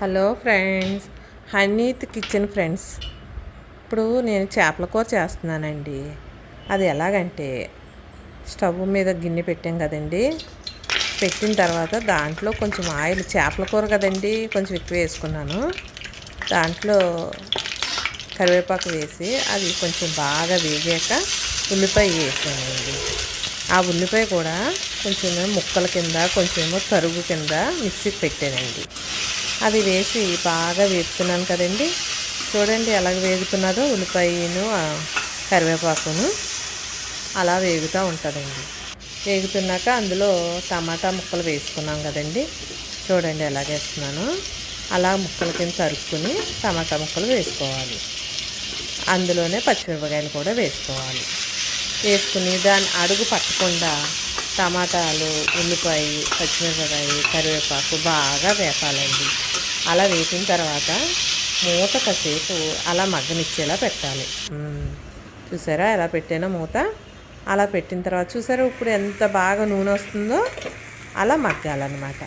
Hello friends Haneeth kitchen friends. ఇప్పుడు నేను చేపల కూర చేస్తున్నానండి. అది ఎలాగంటే స్టవ్ మీద గిన్నె పెట్టాం కదండి. పెట్టిన తర్వాత దాంట్లో కొంచెం ఆయిల్ చేపల కూర కదండి కొంచెం ఎక్కువ వేసుకున్నాను. దాంట్లో కరివేపాకు వేసి అది కొంచెం బాగా వేగాక ఉల్లిపాయ వేసానండి. ఆ ఉల్లిపాయ కూడా కొంచెం ముక్కల కింద కొంచెం తరుగు కింద మిక్సీకి పెట్టానండి. అది వేసి బాగా వేపుతున్నాను కదండి. చూడండి ఎలాగ వేగుతున్నదో ఉల్లిపాయను కరివేపాకును అలా వేగుతూ ఉంటుందండి. వేగుతున్నాక అందులో టమాటా ముక్కలు వేసుకున్నాం కదండి. చూడండి ఎలాగేస్తున్నాను అలా ముక్కల కింద తరుక్కుని టమాటా ముక్కలు వేసుకోవాలి. అందులోనే పచ్చిమిరపకాయలు కూడా వేసుకోవాలి. వేసుకుని దాన్ని అడుగు పట్టకుండా టమాటాలు ఉల్లిపాయ పచ్చిమిరపకాయ కరివేపాకు బాగా వేపాలండి. అలా వేసిన తర్వాత మూత కాసేపు అలా మగ్గనిచ్చేలా పెట్టాలి. చూసారా ఎలా పెట్టానో మూత? అలా పెట్టిన తర్వాత చూసారా ఇప్పుడు ఎంత బాగా నూనె వస్తుందో? అలా మగ్గాలన్నమాట.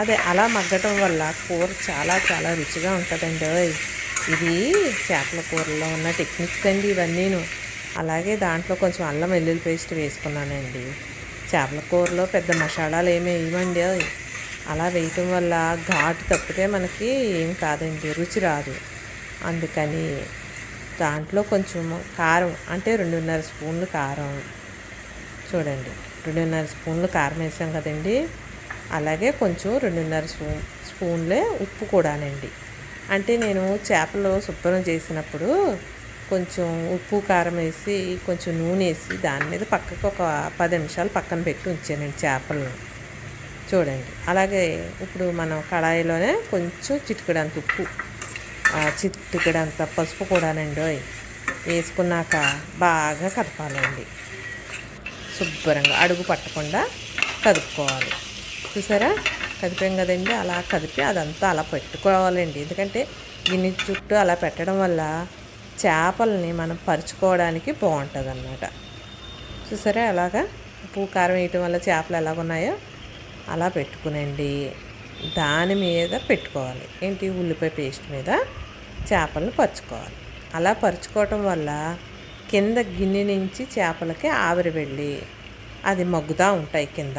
అదే అలా మగ్గటం వల్ల కూర చాలా చాలా రుచిగా ఉంటుందండి ఇది చేపల కూరలో ఉన్న టెక్నిక్స్ అండి ఇవన్నీను. అలాగే దాంట్లో కొంచెం అల్లం వెల్లుల్లి పేస్ట్ వేసుకున్నానండి. చేపల కూరలో పెద్ద మసాలాలు ఏమి వేయమండి అలా వేయటం వల్ల ఘాటు తప్పితే మనకి ఏం కాదండి రుచి రాదు. అందుకని దాంట్లో కొంచెం కారం అంటే రెండున్నర స్పూన్లు కారం. చూడండి రెండున్నర స్పూన్లు కారం వేసాం కదండి. అలాగే కొంచెం రెండున్నర స్పూన్ స్పూన్లే ఉప్పు కూడానండి. అంటే నేను చేపలు శుభ్రం చేసినప్పుడు కొంచెం ఉప్పు కారం వేసి కొంచెం నూనె వేసి దాని మీద పక్కకు ఒక పది నిమిషాలు పక్కన పెట్టి ఉంచానండి చేపలను. చూడండి. అలాగే ఇప్పుడు మనం కళాయిలోనే కొంచెం చిటికడంత ఉప్పు చిటికడంత పసుపు కూడానండి వేసుకున్నాక బాగా కదపాలండి. శుభ్రంగా అడుగు పట్టకుండా కదుపుకోవాలి. చూసారా? కదిపాం కదండి? అలా కదిపి అదంతా అలా పెట్టుకోవాలండి. ఎందుకంటే గిన్నె చుట్టూ అలా పెట్టడం వల్ల చేపల్ని మనం పరుచుకోవడానికి బాగుంటుంది అన్నమాట చూసారా అలాగా? ఉప్పు కారం వేయటం వల్ల చేపలు ఎలా ఉన్నాయో అలా పెట్టుకునండి. దాని మీద పెట్టుకోవాలి. ఏంటి? ఉల్లిపాయ పేస్ట్ మీద చేపలను పరుచుకోవాలి. అలా పరుచుకోవటం వల్ల కింద గిన్నె నుంచి చేపలకి ఆవిరి వెళ్ళి అది మగ్గుతూ ఉంటాయి కింద.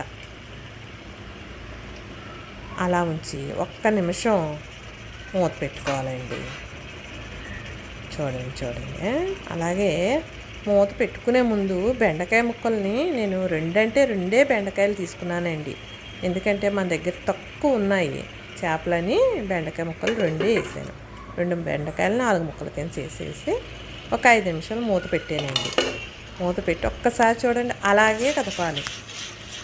అలా ఉంచి ఒక్క నిమిషం మూత పెట్టుకోవాలండి. చూడండి చూడండి. అలాగే మూత పెట్టుకునే ముందు బెండకాయ ముక్కల్ని నేను రెండంటే రెండే బెండకాయలు తీసుకున్నానండి. ఎందుకంటే మన దగ్గర తక్కువ ఉన్నాయి. చేపలని బెండకాయ ముక్కలు రెండే వేసాను. రెండు బెండకాయలు నాలుగు ముక్కల కింద చేసేసి ఒక ఐదు నిమిషాలు మూత పెట్టానండి. మూత పెట్టి ఒక్కసారి చూడండి అలాగే కదపాలి.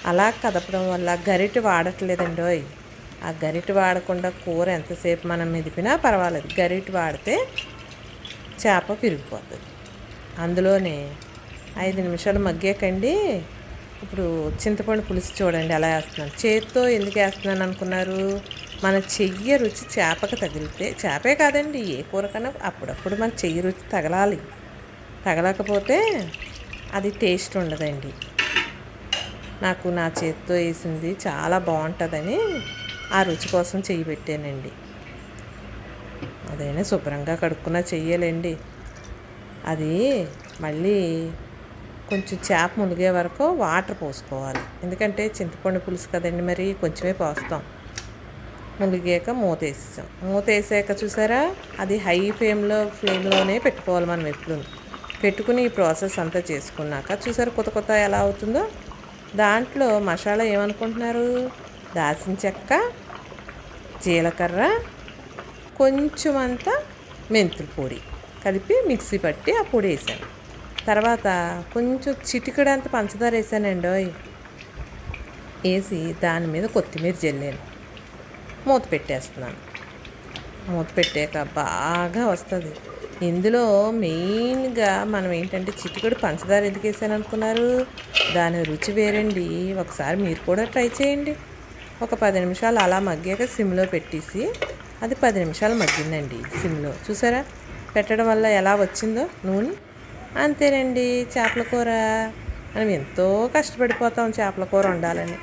అలా కదపడం వల్ల గరిటె వాడట్లేదండి ఆ గరిటె వాడకుండా కూర ఎంతసేపు మనం మెదిపినా పర్వాలేదు. గరిటె వాడితే చేప పిరిగిపోతుంది. అందులోనే ఐదు నిమిషాలు మగ్గాకండి ఇప్పుడు చింతపండు పులుసు చూడండి ఎలా వేస్తున్నాను. చేతితో ఎందుకు వేస్తున్నాను అనుకున్నారు? మన చెయ్యి రుచి చేపకు తగిలితే చేపే కాదండి ఏ కూరకన్నా అప్పుడప్పుడు మన చెయ్యి రుచి తగలాలి. తగలకపోతే అది టేస్ట్ ఉండదండి. నాకు నా చేతితో వేసింది చాలా బాగుంటుందని ఆ రుచి కోసం చెయ్యి పెట్టానండి. అదైనా శుభ్రంగా కడుక్కున్నా చెయ్యాలండి. అది మళ్ళీ కొంచెం చేప మునిగే వరకు వాటర్ పోసుకోవాలి. ఎందుకంటే చింతపండు పులుసు కదండి మరి కొంచెమే పోస్తాం. మునిగాక మూత వేసాం మూత వేసాక చూసారా? అది హై ఫ్లేమ్లో ఫ్లేమ్లోనే పెట్టుకోవాలి మనం ఎప్పుడు. పెట్టుకుని ఈ ప్రాసెస్ అంతా చేసుకున్నాక చూసారా కొత్త కొత్త ఎలా అవుతుందో? దాంట్లో మసాలా ఏమనుకుంటున్నారు? దాల్చిన చెక్క జీలకర్ర కొంచెం అంత మెంతుల పొడి కలిపి మిక్సీ పట్టి ఆ పొడి వేసాను. తర్వాత కొంచెం చిటికడంత పంచదార వేసానండి వేసి దాని మీద కొత్తిమీర జల్లాను. మూత పెట్టేస్తున్నాను. మూత పెట్టాక బాగా వస్తుంది. ఇందులో మెయిన్గా మనం ఏంటంటే చిటికడు పంచదార ఎందుకు వేసాను అనుకున్నారు? దాని రుచి వేరండి. ఒకసారి మీరు కూడా ట్రై చేయండి. ఒక పది నిమిషాలు అలా మగ్గాక సిమ్లో పెట్టేసి అది పది నిమిషాలు మగ్గిందండి సిమ్లో. చూసారా? పెట్టడం వల్ల ఎలా వచ్చిందో నూనె? అంతేనండి చేపల కూర. మనం ఎంతో కష్టపడిపోతాం చేపల కూర వండాలని.